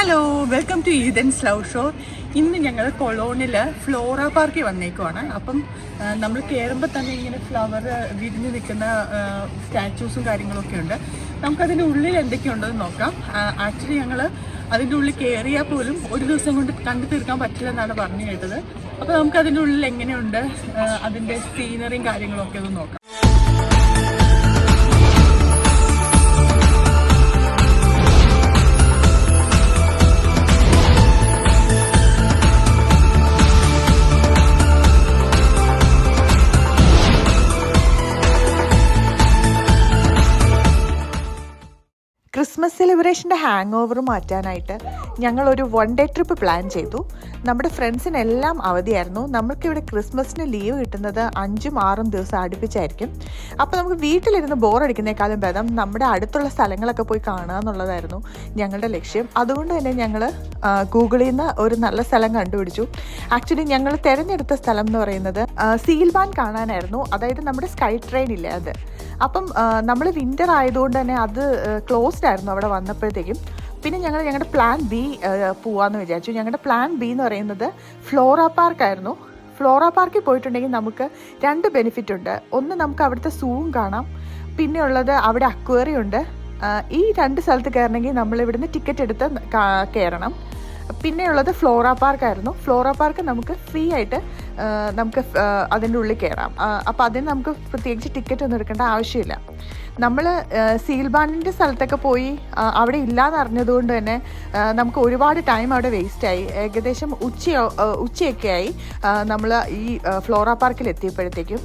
Hello welcome to Eden's love show ഇന്ന് ഞങ്ങൾ കൊളോണിൽ Flora പാർക്കിൽ വന്നേക്കുവാണ്. അപ്പം നമ്മൾ കയറുമ്പോൾ തന്നെ ഇങ്ങനെ ഫ്ലവർ വിരിഞ്ഞ് നിൽക്കുന്ന സ്റ്റാച്യൂസും കാര്യങ്ങളൊക്കെ ഉണ്ട്. നമുക്കതിന്റെ ഉള്ളിൽ എന്തൊക്കെയുണ്ടെന്ന് നോക്കാം. ആക്ച്വലി ഞങ്ങൾ അതിന്റെ ഉള്ളിൽ കയറിയാൽ പോലും ഒരു ദിവസം കൊണ്ട് കണ്ടു തീർക്കാൻ പറ്റില്ല എന്നാണ് പറഞ്ഞു കേട്ടത്. അപ്പോൾ നമുക്ക് അതിന്റെ ഉള്ളിൽ എങ്ങനെയുണ്ട് അതിന്റെ സീനറിയും കാര്യങ്ങളൊക്കെ ഒന്ന് നോക്കാം. സെലിബ്രേഷന്റെ ഹാങ് ഓവർ മാറ്റാനായിട്ട് ഞങ്ങളൊരു വൺ ഡേ ട്രിപ്പ് പ്ലാൻ ചെയ്തു. നമ്മുടെ ഫ്രണ്ട്സിനെല്ലാം അവധിയായിരുന്നു. നമ്മൾക്കിവിടെ ക്രിസ്മസിന് ലീവ് കിട്ടുന്നത് അഞ്ചും ആറും ദിവസം അടുപ്പിച്ചായിരിക്കും. അപ്പോൾ നമുക്ക് വീട്ടിലിരുന്ന് ബോറടിക്കുന്നേക്കാളും ഭേദം നമ്മുടെ അടുത്തുള്ള സ്ഥലങ്ങളൊക്കെ പോയി കാണുക എന്നുള്ളതായിരുന്നു ഞങ്ങളുടെ ലക്ഷ്യം. അതുകൊണ്ട് തന്നെ ഞങ്ങൾ ഗൂഗിളിൽ നിന്ന് ഒരു നല്ല സ്ഥലം കണ്ടുപിടിച്ചു. ആക്ച്വലി ഞങ്ങൾ തിരഞ്ഞെടുത്ത സ്ഥലം എന്ന് പറയുന്നത് സീൽബാൻ കാണാനായിരുന്നു. അതായത് നമ്മുടെ സ്കൈ ട്രെയിൻ ഇല്ലേ അത്. അപ്പം നമ്മൾ വിന്റർ ആയതുകൊണ്ട് തന്നെ അത് ക്ലോസ്ഡ് ആയിരുന്നു അവിടെ വന്നപ്പോഴത്തേക്കും. പിന്നെ ഞങ്ങൾ ഞങ്ങളുടെ പ്ലാൻ ബി പോവാന്ന് വിചാരിച്ചു. ഞങ്ങളുടെ പ്ലാൻ ബി എന്ന് പറയുന്നത് ഫ്ലോറ പാർക്കായിരുന്നു ഫ്ലോറ പാർക്കിൽ പോയിട്ടുണ്ടെങ്കിൽ നമുക്ക് രണ്ട് ബെനിഫിറ്റ് ഉണ്ട്. ഒന്ന് നമുക്ക് അവിടുത്തെ സൂവും കാണാം. പിന്നെ ഉള്ളത് അവിടെ അക്വേറിയുണ്ട് ഈ രണ്ട് സ്ഥലത്ത് കയറണമെങ്കിൽ നമ്മൾ ഇവിടുന്ന് ടിക്കറ്റ് എടുത്ത് കയറണം. പിന്നെയുള്ളത് ഫ്ലോറ പാർക്കായിരുന്നു ഫ്ലോറ പാർക്ക് നമുക്ക് ഫ്രീ ആയിട്ട് നമുക്ക് അതിന്റെ ഉള്ളിൽ കയറാം അപ്പോൾ അതിന് നമുക്ക് പ്രത്യേകിച്ച് ടിക്കറ്റ് ഒന്നും എടുക്കേണ്ട ആവശ്യമില്ല. നമ്മൾ സീൽബാനിന്റെ സ്ഥലത്തൊക്കെ പോയി അവിടെ ഇല്ലാന്ന് അറിഞ്ഞതുകൊണ്ട് തന്നെ നമുക്ക് ഒരുപാട് ടൈം അവിടെ വേസ്റ്റായി ഏകദേശം ഉച്ചയൊക്കെയായി ഉച്ചയൊക്കെ ആയി. നമ്മൾ ഈ ഫ്ലോറ പാർക്കിൽ എത്തിയപ്പോഴത്തേക്കും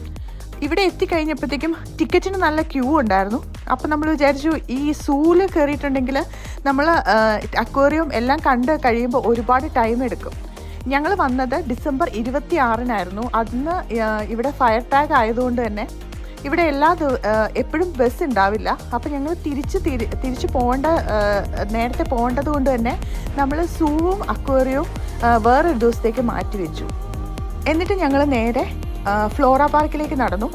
ഇവിടെ എത്തിക്കഴിഞ്ഞപ്പോഴത്തേക്കും ടിക്കറ്റിന് നല്ല ക്യൂ ഉണ്ടായിരുന്നു. അപ്പം നമ്മൾ വിചാരിച്ചു ഈ സൂൽ കയറിയിട്ടുണ്ടെങ്കിൽ നമ്മൾ അക്വേറിയം എല്ലാം കണ്ട് കഴിയുമ്പോൾ ഒരുപാട് ടൈം എടുക്കും. ഞങ്ങൾ വന്നത് ഡിസംബർ ഇരുപത്തി ആറിനായിരുന്നു അന്ന് ഇവിടെ ഫയർ ടാഗ് ആയതുകൊണ്ട് തന്നെ ഇവിടെ എല്ലാ എപ്പോഴും ബസ് ഉണ്ടാവില്ല. അപ്പം ഞങ്ങൾ തിരിച്ച് തിരി തിരിച്ച് പോകേണ്ട നേരത്തെ പോകേണ്ടത് കൊണ്ട് തന്നെ നമ്മൾ സൂവും അക്വേറിയവും വേറൊരു ദിവസത്തേക്ക് മാറ്റി വെച്ചു. എന്നിട്ട് ഞങ്ങൾ നേരെ ഫ്ലോറ പാർക്കിലേക്ക് നടന്നു.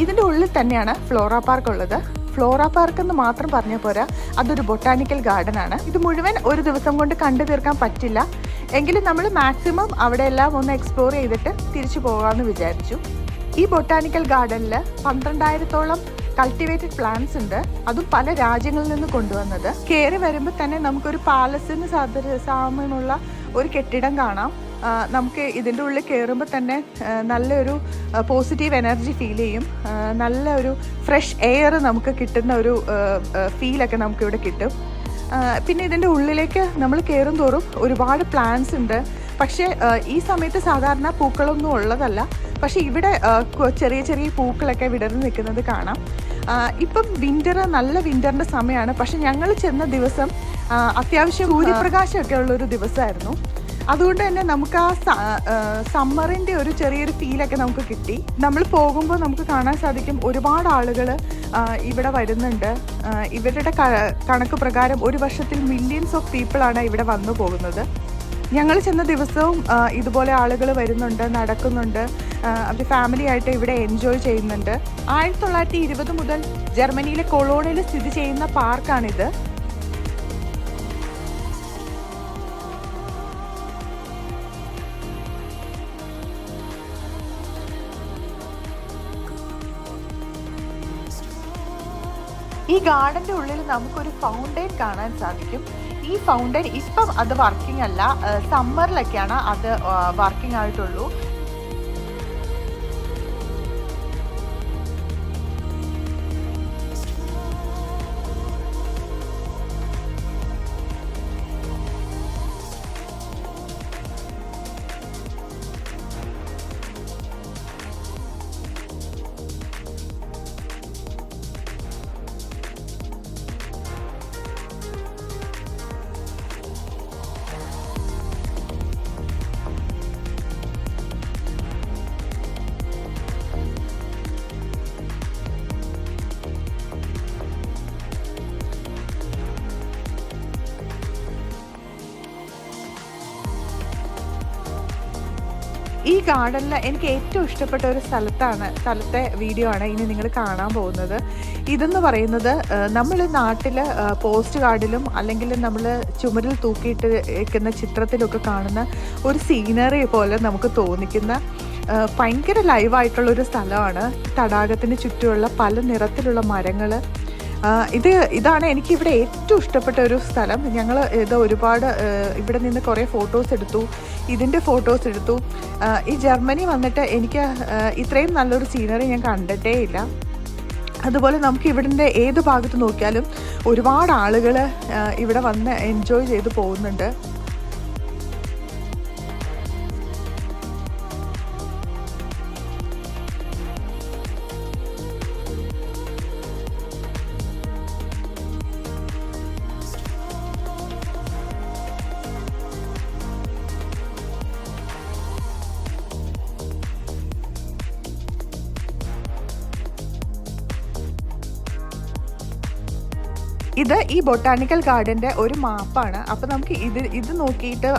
ഇതിന്റെ ഉള്ളിൽ തന്നെയാണ് ഫ്ലോറ പാർക്ക് ഉള്ളത്. ഫ്ലോറ പാർക്ക് എന്ന് മാത്രം പറഞ്ഞ പോരാ അതൊരു ബൊട്ടാനിക്കൽ ഗാർഡൻ ആണ്. ഇത് മുഴുവൻ ഒരു ദിവസം കൊണ്ട് കണ്ടു തീർക്കാൻ പറ്റില്ല. എങ്കിലും നമ്മൾ മാക്സിമം അവിടെ എല്ലാം ഒന്ന് എക്സ്പ്ലോർ ചെയ്തിട്ട് തിരിച്ചു പോകാമെന്ന് വിചാരിച്ചു. ഈ ബൊട്ടാനിക്കൽ ഗാർഡനിൽ പന്ത്രണ്ടായിരത്തോളം കൾട്ടിവേറ്റഡ് പ്ലാന്റ്സ് ഉണ്ട്. അതും പല രാജ്യങ്ങളിൽ നിന്ന് കൊണ്ടുവന്നത്. കയറി വരുമ്പോൾ തന്നെ നമുക്കൊരു പാലസിന് സാമ്യമുള്ള ഒരു കെട്ടിടം കാണാം. നമുക്ക് ഇതിന്റെ ഉള്ളിൽ കയറുമ്പോൾ തന്നെ നല്ലൊരു പോസിറ്റീവ് എനർജി ഫീൽ ചെയ്യും. നല്ല ഒരു ഫ്രഷ് എയർ നമുക്ക് കിട്ടുന്ന ഒരു ഫീലൊക്കെ നമുക്കിവിടെ കിട്ടും. പിന്നെ ഇതിന്റെ ഉള്ളിലേക്ക് നമ്മൾ കയറും തോറും ഒരുപാട് പ്ലാന്റ്സ് ഉണ്ട്. പക്ഷേ ഈ സമയത്ത് സാധാരണ പൂക്കളൊന്നും ഉള്ളതല്ല. പക്ഷേ ഇവിടെ ചെറിയ ചെറിയ പൂക്കളൊക്കെ വിടർന്ന് നിൽക്കുന്നത് കാണാം. ഇപ്പം വിന്റർ നല്ല വിന്ററിന്റെ സമയമാണ് പക്ഷെ ഞങ്ങൾ ചെന്ന ദിവസം അത്യാവശ്യം സൂര്യപ്രകാശമൊക്കെ ഉള്ളൊരു ദിവസമായിരുന്നു. അതുകൊണ്ട് തന്നെ നമുക്ക് ആ സമ്മറിന്റെ ഒരു ചെറിയൊരു ഫീലൊക്കെ നമുക്ക് കിട്ടി. നമ്മൾ പോകുമ്പോൾ നമുക്ക് കാണാൻ സാധിക്കും ഒരുപാട് ആളുകൾ ഇവിടെ വരുന്നുണ്ട്. ഇവരുടെ കണക്ക് പ്രകാരം ഒരു വർഷത്തിൽ മില്യൺസ് ഓഫ് പീപ്പിളാണ് ഇവിടെ വന്നു പോകുന്നത്. ഞങ്ങൾ ചെന്ന ദിവസവും ഇതുപോലെ ആളുകൾ വരുന്നുണ്ട് നടക്കുന്നുണ്ട്. അവർ ഫാമിലി ആയിട്ട് ഇവിടെ എൻജോയ് ചെയ്യുന്നുണ്ട്. ആയിരത്തി തൊള്ളായിരത്തി ഇരുപത് മുതൽ ജർമ്മനിയിലെ കൊളോണിൽ സ്ഥിതി ചെയ്യുന്ന പാർക്കാണിത് ഈ ഗാർഡന്റെ ഉള്ളിൽ നമുക്കൊരു ഫൗണ്ടെയിൻ കാണാൻ സാധിക്കും. ഈ ഫൗണ്ടെയിൻ ഇപ്പം അത് വർക്കിംഗ് അല്ല സമ്മറിലൊക്കെയാണ് അത് വർക്കിംഗ് ആയിട്ടുള്ളൂ. ഗാർഡനിൽ എനിക്ക് ഏറ്റവും ഇഷ്ടപ്പെട്ട ഒരു സ്ഥലത്താണ് സ്ഥലത്തെ വീഡിയോ ആണ് ഇനി നിങ്ങൾ കാണാൻ പോകുന്നത്. ഇതെന്ന് പറയുന്നത് നമ്മൾ നാട്ടിൽ പോസ്റ്റ് കാർഡിലും അല്ലെങ്കിൽ നമ്മൾ ചുമരിൽ തൂക്കിയിട്ട് വെക്കുന്ന ചിത്രത്തിലൊക്കെ കാണുന്ന ഒരു സീനറി പോലെ നമുക്ക് തോന്നിക്കുന്ന ഭയങ്കര ലൈവായിട്ടുള്ള ഒരു സ്ഥലമാണ്. തടാകത്തിന് ചുറ്റുമുള്ള പല നിറത്തിലുള്ള മരങ്ങൾ ഇത് ഇതാണ് എനിക്ക് ഇവിടെ ഏറ്റവും ഇഷ്ടപ്പെട്ട ഒരു സ്ഥലം. ഞങ്ങൾ ഇത് ഒരുപാട് ഇവിടെ നിന്ന് കുറേ ഫോട്ടോസ് എടുത്തു. ഇതിന്റെ ഫോട്ടോസ് എടുത്തു. ഈ ജർമ്മനി വന്നിട്ട് എനിക്ക് ഇത്രയും നല്ലൊരു സീനറി ഞാൻ കണ്ടിട്ടേ ഇല്ല. അതുപോലെ നമുക്ക് ഇവിടുത്തെ ഏത് ഭാഗത്ത് നോക്കിയാലും ഒരുപാട് ആളുകൾ ഇവിടെ വന്ന് എൻജോയ് ചെയ്ത് പോകുന്നുണ്ട്. ഇത് ഈ ബൊട്ടാണിക്കൽ ഗാർഡന്റെ ഒരു മാപ്പാണ് അപ്പോൾ നമുക്ക് ഇത് ഇത് നോക്കിയിട്ട്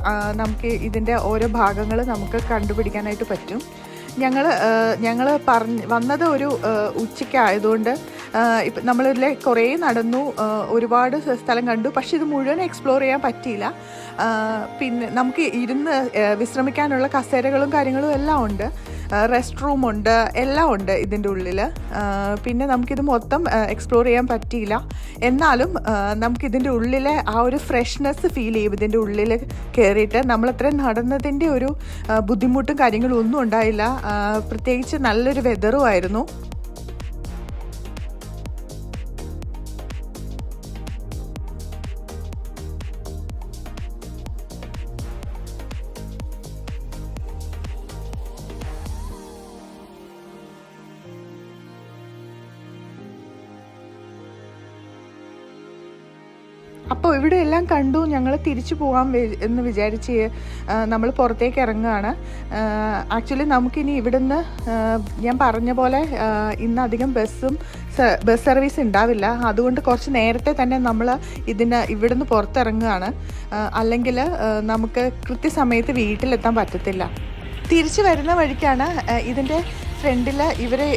നമുക്ക് ഇതിന്റെ ഓരോ ഭാഗങ്ങൾ നമുക്ക് കണ്ടുപിടിക്കാനായിട്ട് പറ്റും. ഞങ്ങൾ ഞങ്ങൾ പറഞ്ഞ് വന്നത് ഒരു ഉച്ചയ്ക്ക് ആയതുകൊണ്ട് ഇപ്പം നമ്മളിതിലെ കുറേ നടന്നു ഒരുപാട് സ്ഥലം കണ്ടു. പക്ഷെ ഇത് മുഴുവൻ എക്സ്പ്ലോർ ചെയ്യാൻ പറ്റിയില്ല. പിന്നെ നമുക്ക് ഇരുന്ന് വിശ്രമിക്കാനുള്ള കസേരകളും കാര്യങ്ങളും എല്ലാം ഉണ്ട്. റെസ്റ്റ് റൂം ഉണ്ട് എല്ലാം ഉണ്ട് ഇതിന്റെ ഉള്ളിൽ പിന്നെ നമുക്കിത് മൊത്തം എക്സ്പ്ലോർ ചെയ്യാൻ പറ്റിയില്ല. എന്നാലും നമുക്കിതിന്റെ ഉള്ളിലെ ആ ഒരു ഫ്രഷ്നെസ് ഫീൽ ചെയ്യും. ഇതിന്റെ ഉള്ളിൽ കയറിയിട്ട് നമ്മളത്രയും നടന്നതിന്റെ ഒരു ബുദ്ധിമുട്ടും കാര്യങ്ങളും ഒന്നും ഉണ്ടായില്ല. പ്രത്യേകിച്ച് നല്ലൊരു വെതറും അപ്പോൾ ഇവിടെ എല്ലാം കണ്ടു ഞങ്ങൾ തിരിച്ചു പോകാം എന്ന് വിചാരിച്ച് നമ്മൾ പുറത്തേക്ക് ഇറങ്ങുകയാണ്. ആക്ച്വലി നമുക്കിനി ഇവിടുന്ന് ഞാൻ പറഞ്ഞ പോലെ ഇന്ന് അധികം ബസ്സും ബസ് സർവീസ് ഉണ്ടാവില്ല. അതുകൊണ്ട് കുറച്ച് നേരത്തെ തന്നെ നമ്മൾ ഇതിന് ഇവിടുന്ന് പുറത്തിറങ്ങുകയാണ്. അല്ലെങ്കിൽ നമുക്ക് കൃത്യസമയത്ത് വീട്ടിലെത്താൻ പറ്റത്തില്ല. തിരിച്ചു വരുന്ന വഴിക്കാണ് ഇതിന്റെ ഫ്രണ്ടിൽ ഇവരെ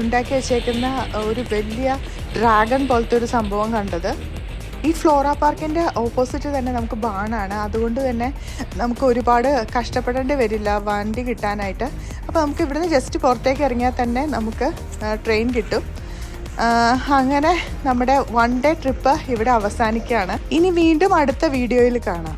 ഉണ്ടാക്കി വെച്ചേക്കുന്ന ഒരു വലിയ ഡ്രാഗൺ പോലത്തെ ഒരു സംഭവം കണ്ടത്. ഈ ഫ്ലോറ പാർക്കിന്റെ ഓപ്പോസിറ്റ് തന്നെ നമുക്ക് ബാണാണ്. അതുകൊണ്ട് തന്നെ നമുക്ക് ഒരുപാട് കഷ്ടപ്പെടേണ്ടി വരില്ല വണ്ടി കിട്ടാനായിട്ട്. അപ്പോൾ നമുക്ക് ഇവിടുന്ന് ജസ്റ്റ് പുറത്തേക്ക് ഇറങ്ങിയാൽ തന്നെ നമുക്ക് ട്രെയിൻ കിട്ടും. അങ്ങനെ നമ്മുടെ വൺ ഡേ ട്രിപ്പ് ഇവിടെ അവസാനിക്കുകയാണ്. ഇനി വീണ്ടും അടുത്ത വീഡിയോയിൽ കാണാം.